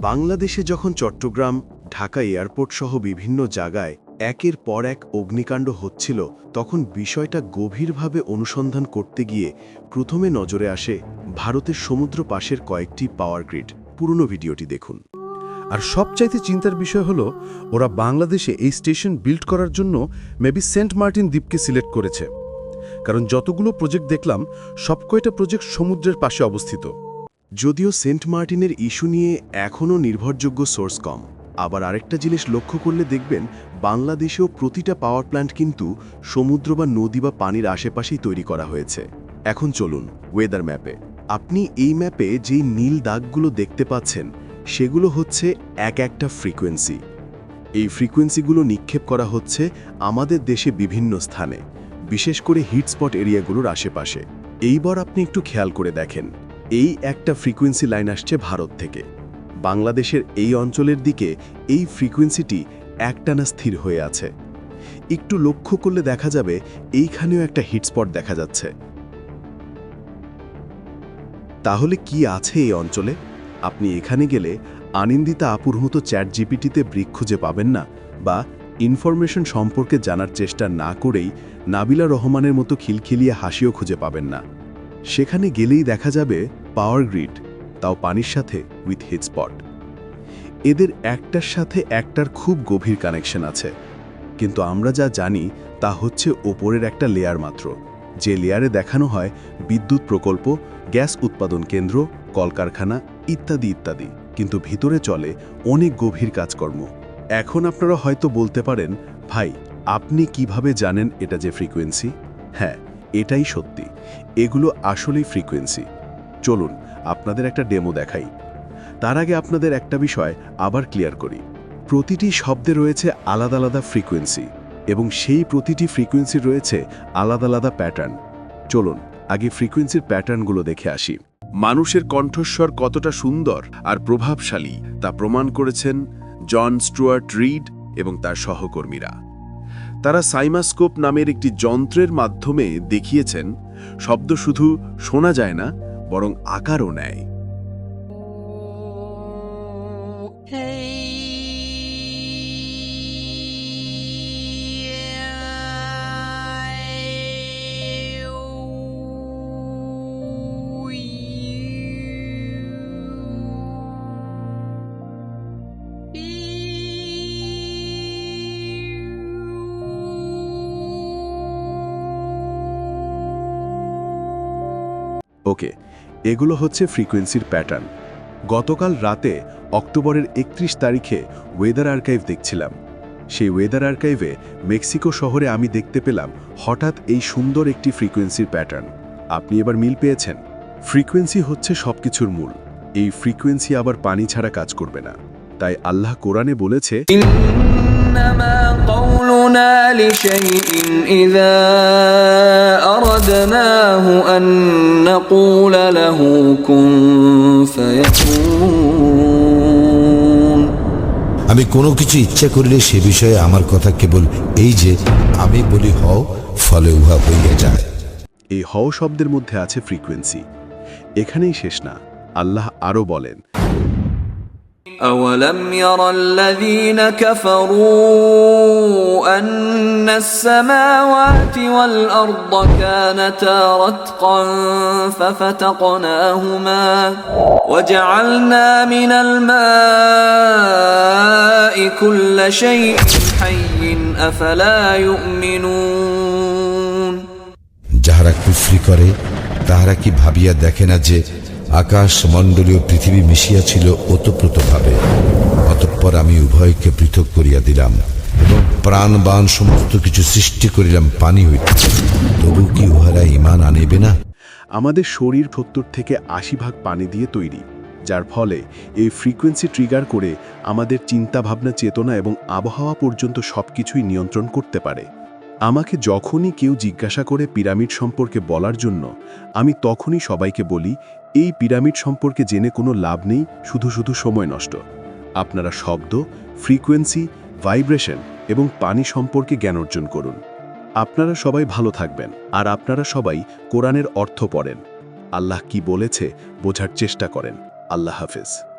বাংলাদেশে যখন চট্টগ্রাম, ঢাকা এয়ারপোর্ট সহ বিভিন্ন জায়গায় একের পর এক অগ্নিকাণ্ড হচ্ছিল, তখন বিষয়টা গভীরভাবে অনুসন্ধান করতে গিয়ে প্রথমে নজরে আসে ভারতের সমুদ্র পাশের কয়েকটি পাওয়ার গ্রিড পুরনো ভিডিওটি দেখুন। আর সবচাইতে চিন্তার বিষয় হলো, ওরা বাংলাদেশে এই স্টেশন বিল্ড করার জন্য মেবি সেন্ট মার্টিন দ্বীপকে সিলেক্ট করেছে। কারণ যতগুলো প্রজেক্ট দেখলাম, সবকয়টা প্রজেক্ট সমুদ্রের পাশে অবস্থিত। যদিও সেন্ট মার্টিনের ইস্যু নিয়ে এখনও নির্ভরযোগ্য সোর্স কম। আবার আরেকটা জিনিস লক্ষ্য করলে দেখবেন, বাংলাদেশেও প্রতিটা পাওয়ার প্ল্যান্ট কিন্তু সমুদ্র বা নদী বা পানির আশেপাশেই তৈরি করা হয়েছে। এখন চলুন ওয়েদার ম্যাপে আপনি এই ম্যাপে যেই নীল দাগগুলো দেখতে পাচ্ছেন, সেগুলো হচ্ছে এক একটা ফ্রিকোয়েন্সি এই ফ্রিকোয়েন্সিগুলো নিক্ষেপ করা হচ্ছে আমাদের দেশে বিভিন্ন স্থানে, বিশেষ করে হিটস্পট এরিয়াগুলোর আশেপাশে। এইবার আপনি একটু খেয়াল করে দেখেন। এই একটা ফ্রিকোয়েন্সি লাইন আসছে ভারত থেকে। বাংলাদেশের এই অঞ্চলের দিকে এই ফ্রিকোয়েন্সিটি একটানা স্থির হয়ে আছে। একটু লক্ষ্য করলে দেখা যাবে এইখানেও একটা হিটস্পট দেখা যাচ্ছে। তাহলে কি আছে এই অঞ্চলে? আপনি এখানে গেলে আনন্দিতা আপুর মতো চ্যাট জিপিটিতে ব্রিক খুঁজে পাবেন না বা ইনফরমেশন সম্পর্কে জানার চেষ্টা না করেই নাবিলা রহমানের মতো খিলখিলিয়ে হাসিও খুঁজে পাবেন না। সেখানে গেলেই দেখা যাবে পাওয়ার গ্রিড তাও পানির সাথে উইথ হিটস্পট এদের একটার সাথে একটার খুব গভীর কানেকশন আছে। কিন্তু আমরা যা জানি তা হচ্ছে ওপরের একটা লেয়ার মাত্র। যে লেয়ারে দেখানো হয় বিদ্যুৎ প্রকল্প, গ্যাস উৎপাদন কেন্দ্র, কলকারখানা ইত্যাদি ইত্যাদি। কিন্তু ভিতরে চলে অনেক গভীর কাজকর্ম। এখন আপনারা হয়তো বলতে পারেন, ভাই, আপনি কীভাবে জানেন এটা যে ফ্রিকোয়েন্সি হ্যাঁ এটাই সত্যি। এগুলো আসলেই ফ্রিকোয়েন্সি চলুন, আপনাদের একটা ডেমো দেখাই। তার আগে আপনাদের একটা বিষয় আবার ক্লিয়ার করি। প্রতিটি শব্দে রয়েছে আলাদা আলাদা ফ্রিকোয়েন্সি এবং সেই প্রতিটি ফ্রিকোয়েন্সি রয়েছে আলাদা আলাদা প্যাটার্ন। চলুন, আগে ফ্রিকোয়েন্সির প্যাটার্নগুলো দেখে আসি। মানুষের কণ্ঠস্বর কতটা সুন্দর আর প্রভাবশালী তা প্রমাণ করেছেন জন স্টুয়ার্ট রিড এবং তার সহকর্মীরা। তারা সাইমাস্কোপ নামের একটি যন্ত্রের মাধ্যমে দেখিয়েছেন, শব্দ শুধু শোনা যায় না বরং আকারও নেয়। ওকে এগুলো হচ্ছে ফ্রিকোয়েন্সির প্যাটার্ন গতকাল রাতে অক্টোবরের একত্রিশ তারিখে ওয়েদার আর্কাইভ দেখছিলাম সেই ওয়েদার আর্কাইভে মেক্সিকো শহরে আমি দেখতে পেলাম হঠাৎ এই সুন্দর একটি ফ্রিকোয়েন্সির প্যাটার্ন আপনি এবার মিল পেয়েছেন ফ্রিকোয়েন্সি হচ্ছে সবকিছুর মূল এই ফ্রিকোয়েন্সি আবার পানি ছাড়া কাজ করবে না তাই আল্লাহ কোরআনে বলেছে إنما قولنا لشيء إذا أردناه أن نقول له كن فيكون আমি কোনো কিছু ইচ্ছা করিলে সে বিষয়ে আমার কথা কেবল এই যে আমি বলি হও ফলে উহা হইয়া যায় এই হ শব্দের মধ্যে আছে ফ্রিকোয়েন্সি এখানেই শেষ না আল্লাহ আরও বলেন أولم ير الذين كفروا أن السماوات والأرض كانتا رتقا ففتقناهما وجعلنا من الماء كل شيء حي أفلا يؤمنون যাহারা কুফরি করে তাহারা কি ভাবিয়া দেখে না যে আকাশ মণ্ডলীয় পৃথিবী মিশিয়া ছিল ওতপ্রোতভাবে। অতঃপর আমি উভয়কে পৃথক করিয়া দিলাম এবং প্রাণবান সমস্ত কিছু সৃষ্টি করিলাম পানি হইতে। তবু কি উহারা ইমান আনিবে না? আমাদের শরীর সত্তর থেকে আশি ভাগ পানি দিয়ে তৈরি, যার ফলে এই ফ্রিকোয়েন্সি ট্রিগার করে আমাদের চিন্তাভাবনা, চেতনা এবং আবহাওয়া পর্যন্ত সবকিছুই নিয়ন্ত্রণ করতে পারে। আমাকে যখনই কেউ জিজ্ঞাসা করে পিরামিড সম্পর্কে বলার জন্য, আমি তখনই সবাইকে বলি, এই পিরামিড সম্পর্কে জেনে কোনো লাভ নেই, শুধু শুধু সময় নষ্ট। আপনারা শব্দ, ফ্রিকোয়েন্সি, ভাইব্রেশন এবং পানি সম্পর্কে জ্ঞান অর্জন করুন। আপনারা সবাই ভালো থাকবেন, আর আপনারা সবাই কোরআনের অর্থ পড়েন। আল্লাহ কি বলেছে, বোঝার চেষ্টা করেন। আল্লাহ হাফেজ।